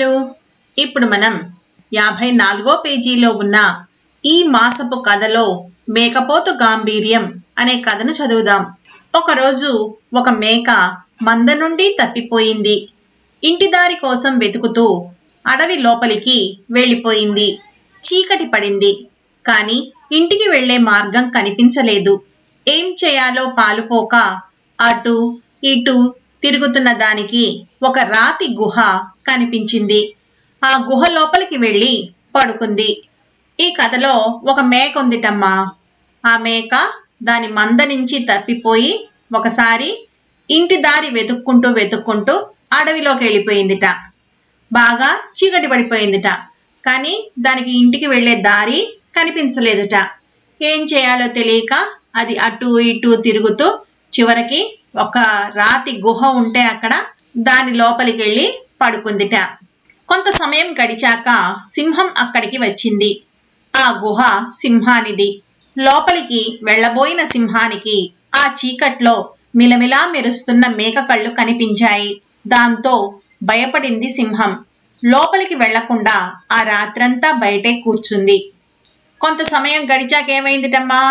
పిల్లలు ఇప్పుడు మనం యాభై నాలుగో పేజీలో ఉన్న ఈ మాసపు కథలో మేకపోతు గాంభీర్యం అనే కథను చదువుదాం. ఒకరోజు ఒక మేక మంద నుండి తప్పిపోయింది. ఇంటి దారి కోసం వెతుకుతూ అడవి లోపలికి వెళ్ళిపోయింది. చీకటి పడింది. కానీ ఇంటికి వెళ్ళే మార్గం కనిపించలేదు. ఏం చేయాలో పాలుపోక అటు ఇటు తిరుగుతున్న దానికి ఒక రాతి గుహ కనిపించింది. ఆ గుహ లోపలికి వెళ్ళి పడుకుంది. ఈ కథలో ఒక మేక ఉందిటమ్మా. ఆ మేక దాని మంద నుంచి తప్పిపోయి ఒకసారి ఇంటి దారి వెతుక్కుంటూ వెతుక్కుంటూ అడవిలోకి వెళ్ళిపోయిందిట. బాగా చీకటి పడిపోయిందిట. కానీ దానికి ఇంటికి వెళ్ళే దారి కనిపించలేదుట. ఏం చేయాలో తెలియక అది అటు ఇటు తిరుగుతూ చివరికి ఒక రాతి గుహ ఉంటే అక్కడ దాని లోపలికి వెళ్ళి పడుకుందిట. కొంత సమయం గడిచాక సింహం అక్కడికి వచ్చింది. ఆ గుహ సింహానిది. లోపలికి వెళ్ళబోయిన సింహానికి ఆ చీకట్లో మిలమిలా మెరుస్తున్న మేక కళ్ళు కనిపించాయి. దాంతో భయపడింది సింహం. లోపలికి వెళ్ళకుండా ఆ రాత్రంతా బయటే కూర్చుంది. కొంత సమయం గడిచాక ఏమైందిటమ్మా?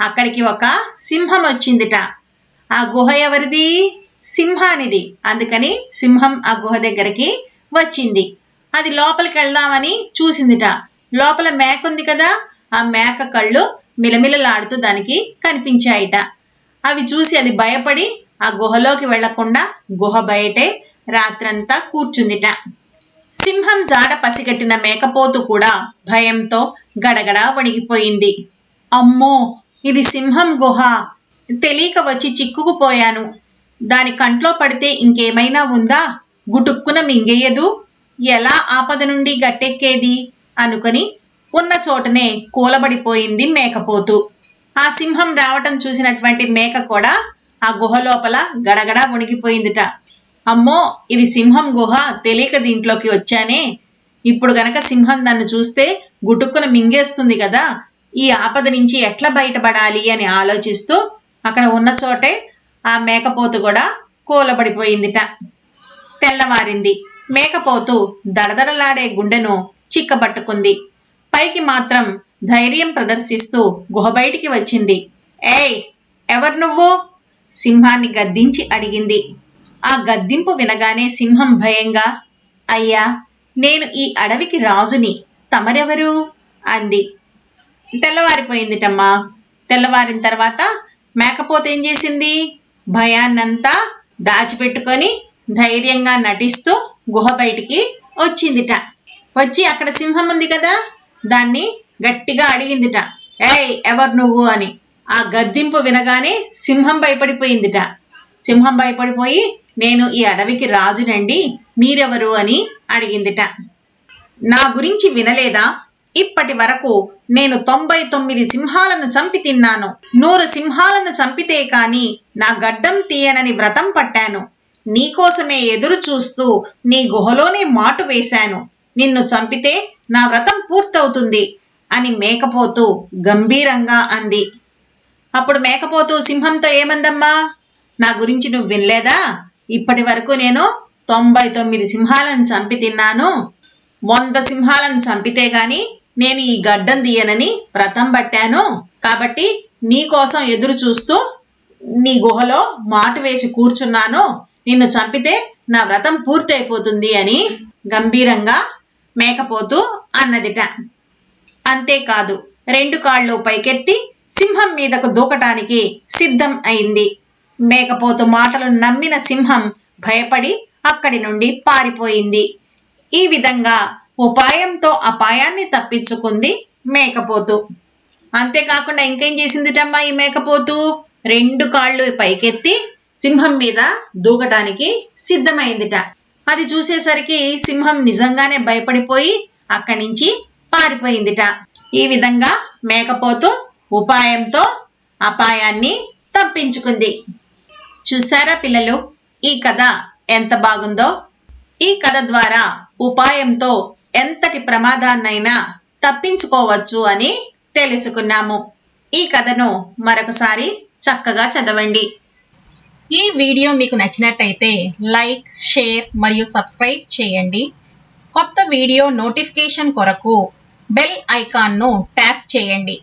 అక్కడికి ఒక సింహం వచ్చిందిట. ఆ గుహ ఎవరిది? సింహానిది అందుకని సింహం ఆ గుహ దగ్గరికి వచ్చింది. అది లోపలికి వెళ్దామని చూసిందిట. లోపల మేక ఉంది కదా ఆ మేక కళ్ళు మిలమిలలాడుతూ దానికి కనిపించాయిట. అవి చూసి అది భయపడి ఆ గుహలోకి వెళ్ళకుండా గుహ బయటే రాత్రంతా కూర్చుందిట. సింహం జాడ పసిగట్టిన మేకపోతు కూడా భయంతో గడగడ వణిగిపోయింది. అమ్మో! ఇది సింహం గుహ. తెలియక వచ్చి చిక్కుకుపోయాను. దాని కంట్లో పడితే ఇంకేమైనా ఉందా? గుటుక్కున మింగేయదు. ఎలా ఆపద నుండి గట్టెక్కేది? అనుకుని ఉన్న చోటనే కూలబడిపోయింది మేకపోతు. ఆ సింహం రావటం చూసినటువంటి మేక కూడా ఆ గుహ లోపల గడగడ వణిగిపోయిందిట. అమ్మో ఇది సింహం గుహ తెలియక దీంట్లోకి వచ్చానే. ఇప్పుడు గనక సింహం నన్ను చూస్తే గుటుక్కున మింగేస్తుంది కదా ఈ ఆపద నుంచి ఎట్లా బయటపడాలి అని ఆలోచిస్తూ అక్కడ ఉన్న చోటే ఆ మేకపోతు కూడా కూలబడిపోయిందిట. తెల్లవారింది. మేకపోతు దడదడలాడే గుండెను చిక్కబట్టుకుంది. పైకి మాత్రం ధైర్యం ప్రదర్శిస్తూ గుహ బయటికి వచ్చింది. ఏయ్ ఎవరు నువ్వు? సింహాన్ని గద్దించి అడిగింది. ఆ గద్దింపు వినగానే సింహం భయంగా అయ్యా నేను ఈ అడవికి రాజుని. తమరెవరు? అంది. తెల్లవారిపోయిందిటమ్మా. తెల్లవారిన తర్వాత మేకపోతే ఏం చేసింది? భయాన్నంతా దాచిపెట్టుకొని ధైర్యంగా నటిస్తూ గుహ బయటికి వచ్చిందిట. వచ్చి అక్కడ సింహం ఉంది కదా దాన్ని గట్టిగా అడిగిందిట. ఏయ్ ఎవరు నువ్వు అని. ఆ గద్దింపు వినగానే సింహం భయపడిపోయిందిట. సింహం భయపడిపోయి నేను ఈ అడవికి రాజునండి మీరెవరు అని అడిగిందిట. నా గురించి వినలేదా? ఇప్పటి వరకు నేను తొంభై తొమ్మిది సింహాలను చంపి తిన్నాను. నూరు సింహాలను చంపితే కాని నా గడ్డం తీయనని వ్రతం పట్టాను. నీకోసమే ఎదురు చూస్తూ నీ గుహలోనే మాటు వేశాను. నిన్ను చంపితే నా వ్రతం పూర్తవుతుంది అని మేకపోతూ గంభీరంగా అంది. అప్పుడు మేకపోతూ సింహంతో ఏమందమ్మా? నా గురించి నువ్వు వినలేదా? ఇప్పటి వరకు నేను తొంభై తొమ్మిది సింహాలను చంపి తిన్నాను. వంద సింహాలను చంపితే గాని నేను ఈ గడ్డం తీయనని వ్రతం పట్టాను. కాబట్టి నీ కోసం ఎదురు చూస్తూ నీ గుహలో మాటు వేసి కూర్చున్నాను. నిన్ను చంపితే నా వ్రతం పూర్తయిపోతుంది అని గంభీరంగా మేకపోతూ అన్నదిట. అంతేకాదు రెండు కాళ్ళు పైకెత్తి సింహం మీదకు దూకటానికి సిద్ధం అయింది. మేకపోతు మాటలు నమ్మిన సింహం భయపడి అక్కడి నుండి పారిపోయింది. ఈ విధంగా ఉపాయంతో అపాయాన్ని తప్పించుకుంది మేకపోతు. అంతేకాకుండా ఇంకేం చేసిందిటమ్మా ఈ మేకపోతు? రెండు కాళ్ళు పైకెత్తి సింహం మీద దూకటానికి సిద్ధమైందిట. అది చూసేసరికి సింహం నిజంగానే భయపడిపోయి అక్కడి నుంచి పారిపోయిందిట. ఈ విధంగా మేకపోతు ఉపాయంతో అపాయాన్ని తప్పించుకుంది. చూసారా పిల్లలు? ఈ కథ ఎంత బాగుందో? ఈ కథ ద్వారా ఉపాయంతో ఎంతటి ప్రమాదాన్నైనా తప్పించుకోవచ్చు అని తెలుసుకున్నాము. ఈ కథను మరొకసారి చక్కగా చదవండి. ఈ వీడియో మీకు నచ్చినట్టయితే లైక్ షేర్ మరియు సబ్స్క్రైబ్ చేయండి. కొత్త వీడియో నోటిఫికేషన్ కొరకు బెల్ ఐకాన్ను ట్యాప్ చేయండి.